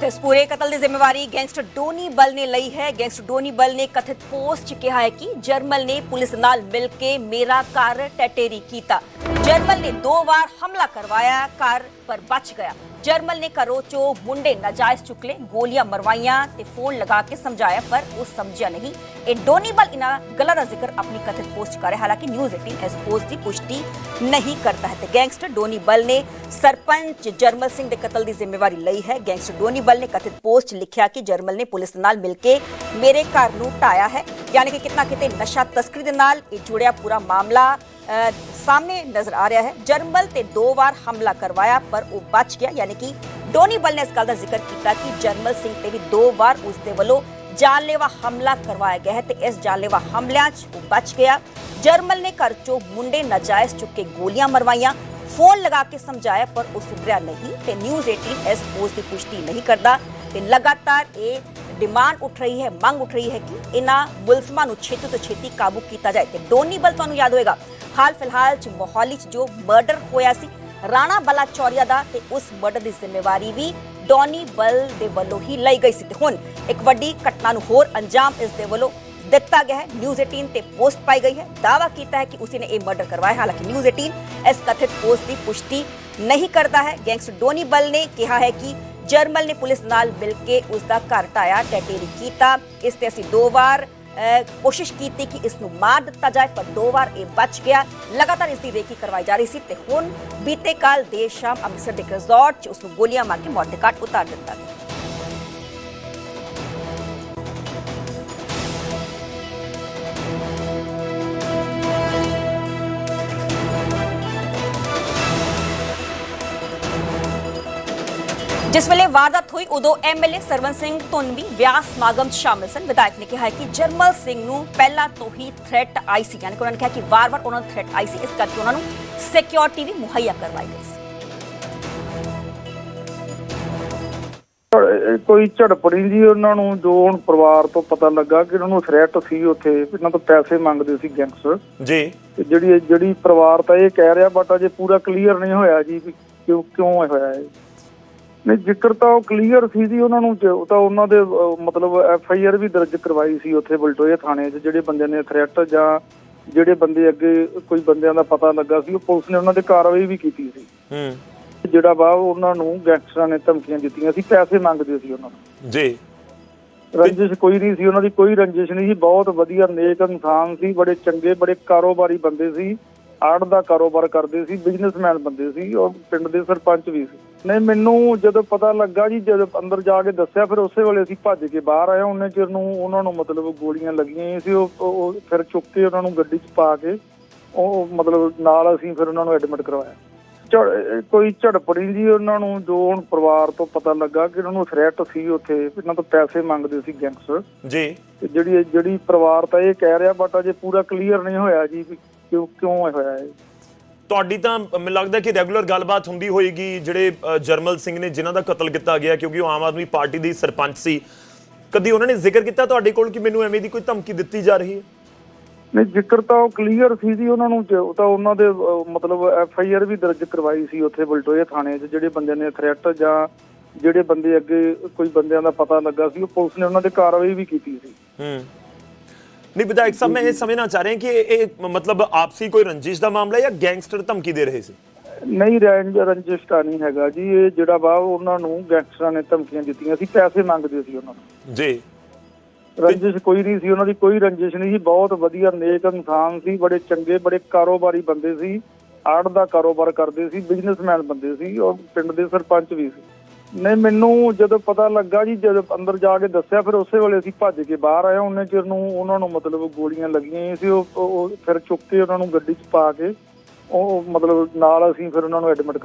ਤੇ ਇਸ ਪੂਰੇ ਕਤਲ ਦੀ ਜ਼ਿੰਮੇਵਾਰੀ ਗੈਂਗਸਟਰ ਡੋਨੀ ਬਲ ਨੇ ਲਈ ਹੈ। ਗੈਂਗਸਟਰ ਡੋਨੀ ਬਲ ਨੇ ਕਥਿਤ ਪੋਸਟ 'ਚ ਕਿਹਾ ਹੈ ਕਿ ਜਰਮਲ ਨੇ ਪੁਲਿਸ ਨਾਲ ਮਿਲ ਕੇ ਮੇਰਾ ਘਰ ਟੈਟੇਰੀ ਕੀਤਾ। ਜਰਮਲ ਨੇ ਦੋ ਵਾਰ ਹਮਲਾ ਕਰਵਾਇਆ, ਘਰ ਪਰ ਬਚ ਗਿਆ। ਜਰਮਲ ਨੇ ਘਰੋਂ ਚੋਂ ਮੁੰਡੇ ਨਾਜਾਇਜ਼ ਚੁੱਕ ਗੋਲੀਆਂ ਮਰਵਾਈਆਂ ਤੇ ਫੋਨ ਲਗਾ ਕੇ ਸਮਝਾਇਆ, ਪਰ ਉਹ ਸਮਝਿਆ ਨਹੀਂ। ਇਹ ਡੋਨੀ ਇਹਨਾਂ ਗੱਲਾਂ ਦਾ ਜ਼ਿਕਰ ਆਪਣੀ ਕਥਿਤ ਪੋਸਟ ਕਰ ਰਿਹਾ, ਹਾਲਾਂਕਿ ਨਿਊਜ਼ 18 ਇਸ ਪੋਸਟ ਦੀ ਪੁਸ਼ਟੀ ਨਹੀਂ ਕਰਦਾ ਹੈ। ਤੇ ਗੈਂਗਸਟਰ ਡੋਨੀ ਨੇ ਸਰਪੰਚ ਜਰਮਲ ਸਿੰਘ ਦੇ ਕਤਲ ਦੀ ਜ਼ਿੰਮੇਵਾਰੀ ਲਈ ਹੈ। ਗੈਂਗਸਟਰ ਡੋਨੀ ਬਲ ਨੇ ਕਥਿਤ ਪੋਸਟ ਲਿਖਿਆ ਕਿ ਜਰਮਲ ਨੇ ਪੁਲਿਸ ਨਾਲ ਮਿਲ ਕੇ ਮੇਰੇ ਘਰ ਨੂੰ ਢਾਇਆ ਹੈ। ਯਾਨੀ ਕਿ ਕਿਤਨਾ ਕਿਤੇ ਨਸ਼ਾ ਤਸਕਰੀ ਦੇ ਨਾਲ ਇਹ ਜੁੜਿਆ ਪੂਰਾ ਮਾਮਲਾ। ਸਾਹਮਣੇ ਨਜ਼ਰ ਆ ਰਿਹਾ ਹੈ। ਜਰਮਲ ਤੇ ਦੋ ਵਾਰ ਹਮਲਾ ਕਰਵਾਇਆ, ਪਰ ਉਹ ਬਚ ਗਿਆ। ਯਾਨੀ ਕਿ ਡੋਨੀ ਬਲ ਨੇ ਇਸ ਗੱਲ ਦਾ ਜ਼ਿਕਰ ਕੀਤਾ ਕਿ ਜਰਮਲ ਸਿੰਘ ਤੇ ਵੀ ਦੋ ਵਾਰ ਉਸ ਦੇ ਵੱਲੋਂ ਜਾਨਲੇਵਾ ਹਮਲਾ ਕਰਵਾਇਆ ਗਿਆ ਹੈ ਤੇ ਇਸ ਜਾਨਲੇਵਾ ਹਮਲਿਆਂ 'ਚ ਉਹ ਬਚ ਗਿਆ। ਜਰਮਲ ਨੇ ਘਰ 'ਚੋਂ ਮੁੰਡੇ ਨਾਜਾਇਜ਼ ਚੁੱਕ ਕੇ ਗੋਲੀਆਂ ਮਰਵਾਈਆਂ। ਫੋਨ ਲਗਾ ਕੇ ਸਮਝਾਇਆ, ਪਰ ਉਹ ਸੁਧਰਿਆ ਨਹੀਂ ਤੇ ਨਿਊਜ਼ 18 ਇਸ ਪੋਸਟ ਦੀ ਪੁਸ਼ਟੀ ਨਹੀਂ ਕਰਦਾ। ਤੇ ਲਗਾਤਾਰ ਇਹ ਡਿਮਾਂਡ ਉੱਠ ਰਹੀ ਹੈ, ਮੰਗ ਉੱਠ ਰਹੀ ਹੈ ਕਿ ਇਹਨਾਂ ਮੁਲਜ਼ਮਾਂ ਨੂੰ ਛੇਤੀ ਤੋਂ ਛੇਤੀ ਕਾਬੂ ਕੀਤਾ ਜਾਏ। ਤੇ ਡੋਨੀ ਬਲ ਤੁਹਾਨੂੰ ਯਾਦ ਹੋਏਗਾ ਹਾਲ ਫਿਲਹਾਲ ਚ ਮੋਹਾਲੀ ਚ ਜੋ ਮਰਡਰ ਹੋਇਆ ਸੀ, ਰਾਣਾ ਬਲਾ ਦਾ ਤੇ ਉਸ ਮਰਡਰ ਦੀ ਜ਼ਿੰਮੇਵਾਰੀ ਵੀ ਡੋਨੀ ਬਲ ਦੇ ਵੱਲੋਂ ਹੀ ਲਈ ਗਈ ਸੀ ਤੇ ਹੁਣ ਇੱਕ ਵੱਡੀ ਘਟਨਾ ਨੂੰ ਹੋਰ ਅੰਜਾਮ ਇਸ ਦੇ ਵੱਲੋਂ ਦਿੱਤਾ ਗਿਆ ਹੈ। ਨਿਊਜ਼ 18 ਤੇ ਪੋਸਟ ਪਾਈ ਗਈ ਹੈ। ਦਾਵਾ ਕੀਤਾ ਹੈ ਕਿ ਉਸਨੇ ਇਹ ਮਰਡਰ ਕਰਵਾਇਆ। ਹਾਲਾਂਕਿ ਨਿਊਜ਼ 18 ਇਸ ਕਥਿਤ ਪੋਸਟ ਦੀ ਪੁਸ਼ਟੀ ਨਹੀਂ ਕਰਦਾ ਹੈ। ਗੈਂਗਸਟਰ ਡੋਨੀ ਬਲ ਨੇ ਕਿਹਾ ਹੈ ਕਿ ਜਰਮਲ ਨੇ ਪੁਲਿਸ ਨਾਲ ਮਿਲ ਕੇ ਉਸ ਦਾ ਘਰ ਢਾਇਆ, ਟੈਟੇਰੀ ਕੀਤਾ। ਇਸ ਤੇ ਅਸੀਂ ਦੋ ਵਾਰ ਕੋਸ਼ਿਸ਼ ਕੀਤੀ ਕਿ ਇਸ ਨੂੰ ਮਾਰ ਦਿੱਤਾ ਜਾਏ, ਪਰ ਦੋ ਵਾਰ ਇਹ ਬਚ ਗਿਆ। ਲਗਾਤਾਰ ਇਸ ਦੀ ਰੇਕੀ ਕਰਵਾਈ ਜਾ ਰਹੀ ਸੀ ਤੇ ਹੁਣ ਬੀਤੇ ਕੱਲ ਦੇਰ ਸ਼ਾਮ ਅੰਮ੍ਰਿਤਸਰ ਦੇ ਇੱਕ ਰਿਜ਼ੋਰਟ 'ਚ ਉਸ ਨੂੰ ਗੋਲੀਆਂ ਮਾਰ ਕੇ ਮੌਤ ਦੇ ਘਾਟ ਉਤਾਰ ਦਿੱਤਾ ਗਿਆ। ਜਿਸ ਵੇਲੇ ਵਾਰਦਾਤ ਹੋਈ ਉਦੋਂ ਐਮਐਲਏ ਸਰਵਨ ਸਿੰਘ ਧੁੰਨ ਵੀ ਵਿਆਹ ਸਮਾਗਮ 'ਚ ਸ਼ਾਮਿਲ ਸਨ। ਵਿਧਾਇਕ ਨੇ ਕਿਹਾ ਕਿ ਜਰਮਲ ਸਿੰਘ ਨੂੰ ਪਹਿਲਾਂ ਤੋਂ ਹੀ ਥ੍ਰੈਟ ਆਈ ਸੀ। ਯਾਨੀ ਕਿ ਉਹਨਾਂ ਨੇ ਕਿਹਾ ਕਿ ਵਾਰ-ਵਾਰ ਉਹਨਾਂ ਨੂੰ ਥ੍ਰੈਟ ਆਈ ਸੀ। ਇਸ ਕਰਕੇ ਉਹਨਾਂ ਨੂੰ ਸਿਕਿਉਰਿਟੀ ਵੀ ਮੁਹੱਈਆ ਕਰਵਾਈ ਗਈ ਸੀ। ਇਹ ਕੋਈ ਝੜਪ ਨਹੀਂ ਜੀ ਉਹਨਾਂ ਨੂੰ। ਜੋ ਹੁਣ ਪਰਿਵਾਰ ਤੋਂ ਪਤਾ ਲੱਗਾ ਕਿ ਉਹਨਾਂ ਨੂੰ ਥ੍ਰੈਟ ਸੀ ਉੱਥੇ ਇਹਨਾਂ ਤੋਂ ਪੈਸੇ ਮੰਗਦੇ ਸੀ ਗੈਂਗਸਟਰ ਜੀ। ਤੇ ਜਿਹੜੀ ਜਿਹੜੀ ਪਰਿਵਾਰ ਤਾਂ ਇਹ ਕਹਿ ਰਿਹਾ ਬਟ ਅਜੇ ਪੂਰਾ ਕਲੀਅਰ ਨਹੀਂ ਹੋਇਆ ਜੀ ਕਿਉਂ ਕਿਉਂ ਇਹ ਹੋਇਆ ਹੈ ਨਹੀਂ ਜ਼ਿਕਰ ਤਾਂ ਉਹ ਕਲੀਅਰ ਸੀ ਜੀ ਉਹਨਾਂ ਨੂੰ ਉਹ ਤਾਂ ਉਹਨਾਂ ਦੇ ਮਤਲਬ ਐਫ ਆਈ ਆਰ ਵੀ ਦਰਜ ਕਰਵਾਈ ਸੀ ਉੱਥੇ ਬਲਟੋਏ ਥਾਣੇ 'ਚ ਜਿਹੜੇ ਬੰਦਿਆਂ ਨੇ ਥ੍ਰੈਟ ਜਾਂ ਜਿਹੜੇ ਬੰਦੇ ਅੱਗੇ ਕੋਈ ਬੰਦਿਆਂ ਦਾ ਪਤਾ ਲੱਗਾ ਸੀ ਉਹ ਪੁਲਿਸ ਨੇ ਉਹਨਾਂ ਤੇ ਕਾਰਵਾਈ ਵੀ ਕੀਤੀ ਸੀ। ਹੂੰ। ਜਿਹੜਾ ਵਾ ਉਹਨਾਂ ਨੂੰ ਗੈਂਗਸਟਰਾਂ ਨੇ ਧਮਕੀਆਂ ਦਿੱਤੀਆਂ ਸੀ ਪੈਸੇ ਮੰਗਦੇ ਸੀ ਉਹਨਾਂ ਨੂੰ। ਜੀ। ਰੰਜਿਸ਼ ਕੋਈ ਨਹੀਂ ਸੀ ਉਹਨਾਂ ਦੀ ਕੋਈ ਰੰਜਿਸ਼ ਨਹੀਂ ਸੀ ਬਹੁਤ ਵਧੀਆ ਨੇਕ ਇਨਸਾਨ ਸੀ ਬੜੇ ਚੰਗੇ ਬੜੇ ਕਾਰੋਬਾਰੀ ਬੰਦੇ ਸੀ। ਆੜ ਦਾ ਕਾਰੋਬਾਰ ਕਰਦੇ ਸੀ ਬਿਜ਼ਨਸਮੈਨ ਬੰਦੇ ਸੀ ਉਹ ਪਿੰਡ ਦੇ ਸਰਪੰਚ ਵੀ ਸੀ। ਨਹੀਂ ਮੈਨੂੰ ਜਦੋਂ ਪਤਾ ਲੱਗਾ ਜੀ ਜਦੋਂ ਅੰਦਰ ਜਾ ਕੇ ਦੱਸਿਆ ਫਿਰ ਉਸੇ ਵੇਲੇ ਅਸੀਂ ਭੱਜ ਕੇ ਬਾਹਰ ਆਏ ਉਹਨੇ ਚਿਰ ਨੂੰ ਉਹਨਾਂ ਨੂੰ ਮਤਲਬ ਗੋਲੀਆਂ ਲੱਗੀਆਂ ਸੀ ਉਹ ਫਿਰ ਚੁੱਕ ਕੇ ਉਹਨਾਂ ਨੂੰ ਗੱਡੀ 'ਚ ਪਾ ਕੇ ਉਹ ਮਤਲਬ ਨਾਲ ਅਸੀਂ ਫਿਰ ਉਹਨਾਂ ਨੂੰ ਐਡਮਿਟ ਕਰਵਾਇਆ। ਕੋਈ ਝੜਪ ਨਹੀਂ ਜੀ ਉਹਨਾਂ ਨੂੰ ਜੋ ਹੁਣ ਪਰਿਵਾਰ ਤੋਂ ਪਤਾ ਲੱਗਾ ਕਿ ਉਹਨਾਂ ਨੂੰ ਥ੍ਰੈਟ ਸੀ ਉੱਥੇ ਇਹਨਾਂ ਤੋਂ ਪੈਸੇ ਮੰਗਦੇ ਸੀ ਗੈਂਗਸਟਰ ਜੀ। ਜਿਹੜੀ ਜਿਹੜੀ ਪਰਿਵਾਰ ਤਾਂ ਇਹ ਕਹਿ ਰਿਹਾ ਬਟ ਅਜੇ ਪੂਰਾ ਕਲੀਅਰ ਨਹੀਂ ਹੋਇਆ ਜੀ ਕਿਉਂ ਕਿਉਂ ਹੋਇਆ ਹੈ? ਤੁਹਾਡੀ ਤਾਂ ਮੈਨੂੰ ਲੱਗਦਾ ਕਿ ਰੈਗੂਲਰ ਗੱਲਬਾਤ ਹੁੰਦੀ ਹੋਏਗੀ ਜਿਹੜੇ ਜਰਮਲ ਸਿੰਘ ਨੇ ਜਿਨ੍ਹਾਂ ਦਾ ਕਤਲ ਕੀਤਾ ਗਿਆ ਕਿਉਂਕਿ ਉਹ ਆਮ ਆਦਮੀ ਪਾਰਟੀ ਦੇ ਸਰਪੰਚ ਸੀ। ਕਦੀ ਉਹਨਾਂ ਨੇ ਜ਼ਿਕਰ ਕੀਤਾ ਤੁਹਾਡੇ ਕੋਲ ਕਿ ਮੈਨੂੰ ਐਵੇਂ ਦੀ ਕੋਈ ਧਮਕੀ ਦਿੱਤੀ ਜਾ ਰਹੀ ਹੈ? ਨਹੀਂ ਜ਼ਿਕਰ ਤਾਂ ਉਹ ਕਲੀਅਰ ਸੀ ਜੀ ਉਹਨਾਂ ਨੂੰ ਉਹ ਤਾਂ ਉਹਨਾਂ ਦੇ ਮਤਲਬ ਐਫ ਆਈ ਆਰ ਵੀ ਦਰਜ ਕਰਵਾਈ ਸੀ ਉੱਥੇ ਬਲਟੋਏ ਥਾਣੇ 'ਚ ਜਿਹੜੇ ਬੰਦਿਆਂ ਨੇ ਥ੍ਰੈਟ ਜਾਂ ਜਿਹੜੇ ਬੰਦੇ ਅੱਗੇ ਕੋਈ ਬੰਦਿਆਂ ਦਾ ਪਤਾ ਲੱਗਾ ਸੀ ਉਹ ਪੁਲਿਸ ਨੇ ਉਹਨਾਂ ਤੇ ਕਾਰਵਾਈ ਵੀ ਕੀਤੀ ਸੀ। ਹੂੰ। ਨਹੀਂ ਵਿਧਾਇਕ ਸਾਹਿਬ ਮੈਂ ਇਹ ਸਮਝਣਾ ਚਾਹ ਰਿਹਾ ਕਿ ਇਹ ਮਤਲਬ ਆਪਸੀ ਕੋਈ ਰੰਜਿਸ਼ ਦਾ ਮਾਮਲਾ ਹੈ ਜਾਂ ਗੈਂਗਸਟਰ ਧਮਕੀ ਦੇ ਰਹੇ ਸੀ? ਨਹੀਂ ਰੈਂਜ ਰੰਜਿਸ਼ਟਾ ਨਹੀਂ ਹੈਗਾ ਜੀ। ਇਹ ਜਿਹੜਾ ਵਾ ਉਹਨਾਂ ਨੂੰ ਗੈਂਗਸਟਰਾਂ ਨੇ ਧਮਕੀਆਂ ਦਿੱਤੀਆਂ ਸੀ ਪੈਸੇ ਮੰਗਦੇ ਸੀ ਉਹਨਾਂ ਨੂੰ। ਜੀ। ਰੰਜਿਸ਼ ਕੋਈ ਨਹੀਂ ਸੀ ਉਹਨਾਂ ਦੀ ਕੋਈ ਰੰਜਿਸ਼ ਨਹੀਂ ਸੀ। ਬਹੁਤ ਵਧੀਆ ਨੇਕ ਇਨਸਾਨ ਸੀ ਬੜੇ ਚੰਗੇ ਬੜੇ ਕਾਰੋਬਾਰੀ ਬੰਦੇ ਸੀ। ਆੜ ਦਾ ਕਾਰੋਬਾਰ ਕਰਦੇ ਸੀ ਬਿਜ਼ਨਸਮੈਨ ਬੰਦੇ ਸੀ ਉਹ ਪਿੰਡ ਦੇ ਸਰਪੰਚ ਵੀ ਸੀ। ਨਹੀਂ, ਮੈਨੂੰ ਜਦੋਂ ਪਤਾ ਲੱਗਾ ਜੀ, ਜਦੋਂ ਅੰਦਰ ਜਾ ਕੇ ਦੱਸਿਆ, ਫਿਰ ਉਸੇ ਵੇਲੇ ਅਸੀਂ ਭੱਜ ਕੇ ਬਾਹਰ ਆਏ ਉਹਨੇ ਚਿਰ ਨੂੰ ਉਹਨਾਂ ਨੂੰ ਮਤਲਬ ਗੋਲੀਆਂ ਲੱਗੀਆਂ ਸੀ। ਉਹ ਫਿਰ ਚੁੱਕ ਕੇ ਉਹਨਾਂ ਨੂੰ ਗੱਡੀ 'ਚ ਪਾ ਕੇ ਉਹ ਮਤਲਬ ਨਾਲ ਅਸੀਂ ਫਿਰ ਉਹਨਾਂ ਨੂੰ ਐਡਮਿਟ ਕਰਵਾ